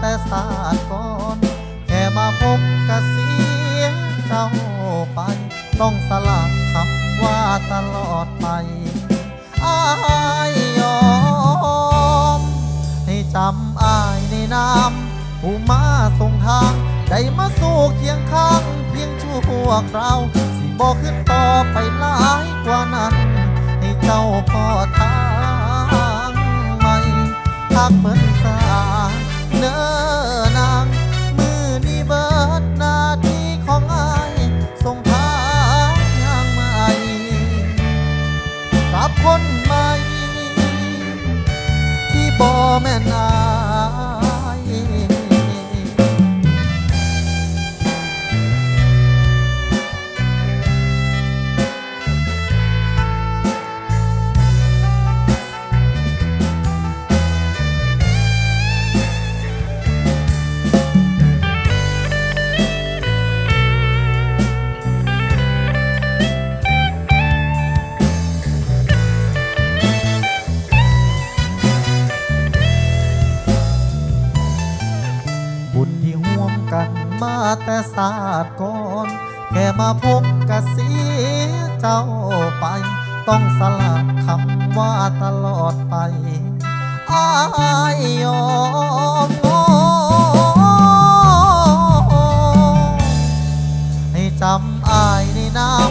แต่ศาสตร์ก่อน แค่มาพบกะเสียเจ้าไป ต้องสละคำว่าตลอดไปอายยอม ให้จำอายในนามผู้มาส่งทาง ได้มาสู้เคียงข้าง เพียงชั่วคราว สิบอกขึ้นต่อไปหลายกว่านั้น ให้เจ้าพอทางใหม่ทักเหมือน เนื้อนางมือนี้เบิดหน้าที่ของอายส่งทางย่างใหม่กับคนใหม่ที่บ่แม่น กันมาแต่ศาสตร์ก่อนแค่มาพบกะสีเจ้าไป ต้องสละคำว่าตลอดไปอายยอมงอให้จำอายในนาม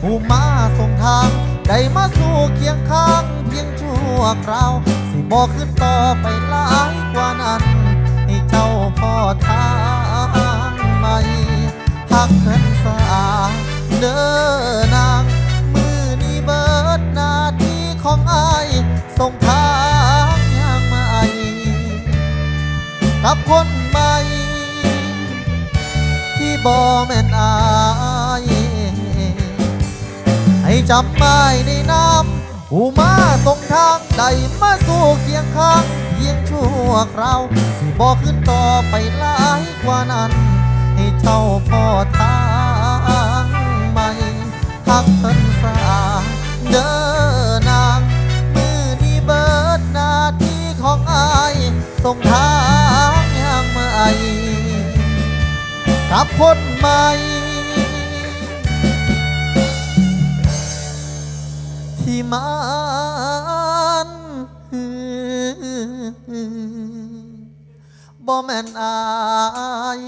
ผู้มาส่งทาง ได้มาสู่เคียงข้างเพียงชั่วคราว สิบอกขึ้นต่อไปหลายกว่านั้น ให้เจ้าพ่อทาง ส่งทางยางใหม่กับคนใหม่ ที่บ่แม่นอายให้จำไม่ในน้ำผู้มาส่งทางใดมาสู่เคียงข้างเพียงชั่วคราวสิบอกขึ้นต่อไปหลายกว่านั้น ให้เจ้าพ่อทา ส่งทางย่างใหม่กับคนใหม่ที่มันบ่แม่นอาย